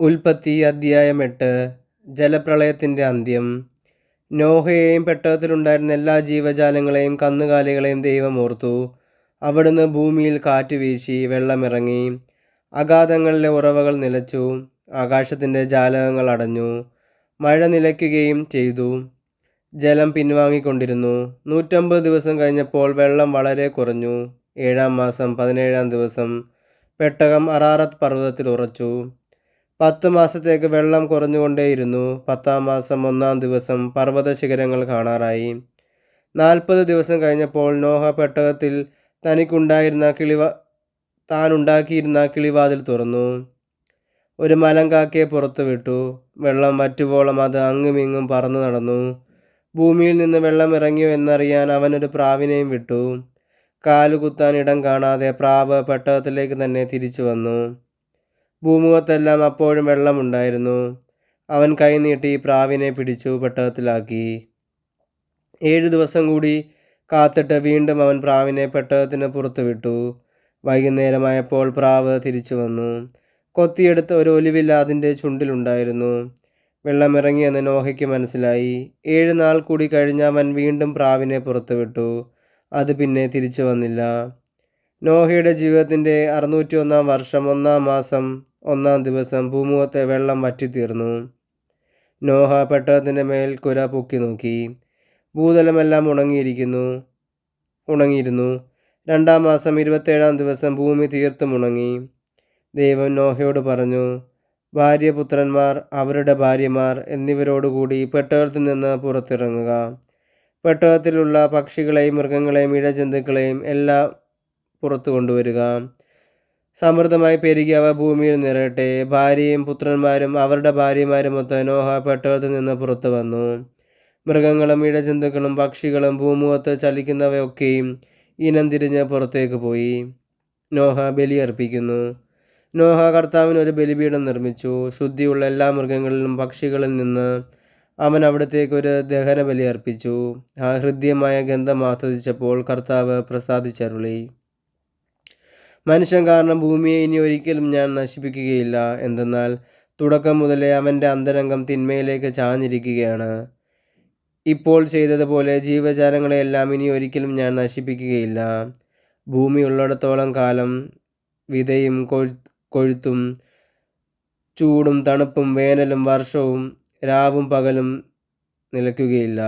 ഉൽപ്പത്തി അധ്യായം എട്ട് ജലപ്രളയത്തിന്റെ അന്ത്യം. നോഹയെയും പെട്ടകത്തിലുണ്ടായിരുന്ന എല്ലാ ജീവജാലങ്ങളെയും കന്നുകാലികളെയും ദൈവം ഓർത്തു. അവിടുന്ന് ഭൂമിയിൽ കാറ്റ് വീശി വെള്ളമിറങ്ങി. അഗാധങ്ങളിലെ ഉറവകൾ നിലച്ചു. ആകാശത്തിന്റെ ജാലകങ്ങൾ അടഞ്ഞു. മഴ നിലയ്ക്കുകയും ചെയ്തു. ജലം പിൻവാങ്ങിക്കൊണ്ടിരുന്നു. നൂറ്റമ്പത് ദിവസം കഴിഞ്ഞപ്പോൾ വെള്ളം വളരെ കുറഞ്ഞു. ഏഴാം മാസം പതിനേഴാം ദിവസം പെട്ടകം അറാറത്ത് പർവതത്തിൽ ഉറച്ചു. പത്ത് മാസത്തേക്ക് വെള്ളം കുറഞ്ഞുകൊണ്ടേയിരുന്നു. പത്താം മാസം ഒന്നാം ദിവസം പർവത ശിഖരങ്ങൾ കാണാറായി. നാൽപ്പത് ദിവസം കഴിഞ്ഞപ്പോൾ നോഹ പെട്ടകത്തിൽ തനിക്കുണ്ടായിരുന്ന കിളിവ താനുണ്ടാക്കിയിരുന്ന കിളിവാതിൽ തുറന്നു. ഒരു മലങ്കാക്കയെ പുറത്തു വിട്ടു. വെള്ളം വറ്റുവോളം അത് അങ്ങുമിങ്ങും പറന്നു നടന്നു. ഭൂമിയിൽ നിന്ന് വെള്ളം ഇറങ്ങിയോ എന്നറിയാൻ അവനൊരു പ്രാവിനെയും വിട്ടു. കാലുകുത്താൻ ഇടം കാണാതെ പ്രാവ് പെട്ടകത്തിലേക്ക് തന്നെ തിരിച്ചു വന്നു. ഭൂമുഖത്തെല്ലാം അപ്പോഴും വെള്ളമുണ്ടായിരുന്നു. അവൻ കൈനീട്ടി പ്രാവിനെ പിടിച്ചു പെട്ടകത്തിലാക്കി. ഏഴു ദിവസം കൂടി കാത്തിട്ട് വീണ്ടും അവൻ പ്രാവിനെ പെട്ടകത്തിന് പുറത്തു വിട്ടു വൈകുന്നേരമായപ്പോൾ പ്രാവ് തിരിച്ചു വന്നു. കൊത്തിയെടുത്ത ഒരു ഒലിവില്ല അതിന്റെ ചുണ്ടിലുണ്ടായിരുന്നു. വെള്ളമിറങ്ങിയെന്ന് നോഹയ്ക്ക് മനസ്സിലായി. ഏഴ് നാൾ കൂടി കഴിഞ്ഞ് അവൻ വീണ്ടും പ്രാവിനെ പുറത്തുവിട്ടു. അത് പിന്നെ തിരിച്ചു വന്നില്ല. നോഹയുടെ ജീവിതത്തിന്റെ അറുന്നൂറ്റി ഒന്നാം വർഷം ഒന്നാം മാസം ഒന്നാം ദിവസം ഭൂമുഖത്തെ വെള്ളം വറ്റിത്തീർന്നു. നോഹ പെട്ടകത്തിന്റെ മേൽ കുര പൊക്കി നോക്കി. ഭൂതലമെല്ലാം ഉണങ്ങിയിരിക്കുന്നു. ഉണങ്ങിയിരുന്നു. രണ്ടാം മാസം ഇരുപത്തേഴാം ദിവസം ഭൂമി തീർത്തും ഉണങ്ങി. ദൈവം നോഹയോട് പറഞ്ഞു ഭാര്യ പുത്രന്മാർ അവരുടെ ഭാര്യമാർ എന്നിവരോടുകൂടി പെട്ടകത്തിൽ നിന്ന് പുറത്തിറങ്ങുക. പെട്ടകത്തിലുള്ള പക്ഷികളെയും മൃഗങ്ങളെയും ഇഴജന്തുക്കളെയും എല്ലാം പുറത്തു കൊണ്ടുവരിക. സമൃദ്ധമായി പെരുകി അവ ഭൂമിയിൽ നിറയട്ടെ. ഭാര്യയും പുത്രന്മാരും അവരുടെ ഭാര്യമാരുമൊത്ത് നോഹ പെട്ടകത്തിൽ നിന്ന് പുറത്തു വന്നു. മൃഗങ്ങളും ഇഴജന്തുക്കളും പക്ഷികളും ഭൂമുഖത്ത് ചലിക്കുന്നവയൊക്കെയും ഇനം തിരിഞ്ഞ് പുറത്തേക്ക് പോയി. നോഹ ബലിയർപ്പിക്കുന്നു നോഹ കർത്താവിന് ഒരു ബലിപീഠം നിർമ്മിച്ചു. ശുദ്ധിയുള്ള എല്ലാ മൃഗങ്ങളിലും പക്ഷികളിൽ നിന്ന് അവൻ അവിടത്തേക്ക് ഒരു ദഹന ബലി അർപ്പിച്ചു. ആ ഹൃദ്യമായ ഗന്ധം ആസ്വദിച്ചപ്പോൾ കർത്താവ് പ്രസാദിച്ചരുളി. മനുഷ്യൻ കാരണം ഭൂമിയെ ഇനി ഒരിക്കലും ഞാൻ നശിപ്പിക്കുകയില്ല. എന്തെന്നാൽ തുടക്കം മുതലേ അവന്റെ അന്തരംഗം തിന്മയിലേക്ക് ചാഞ്ഞിരിക്കുകയാണ്. ഇപ്പോൾ ചെയ്തതുപോലെ ജീവജാലങ്ങളെയെല്ലാം ഇനി ഒരിക്കലും ഞാൻ നശിപ്പിക്കുകയില്ല. ഭൂമി ഉള്ളിടത്തോളം കാലം വിതയും കൊഴുത്തും ചൂടും തണുപ്പും വേനലും വർഷവും രാവും പകലും നിലയ്ക്കുകയില്ല.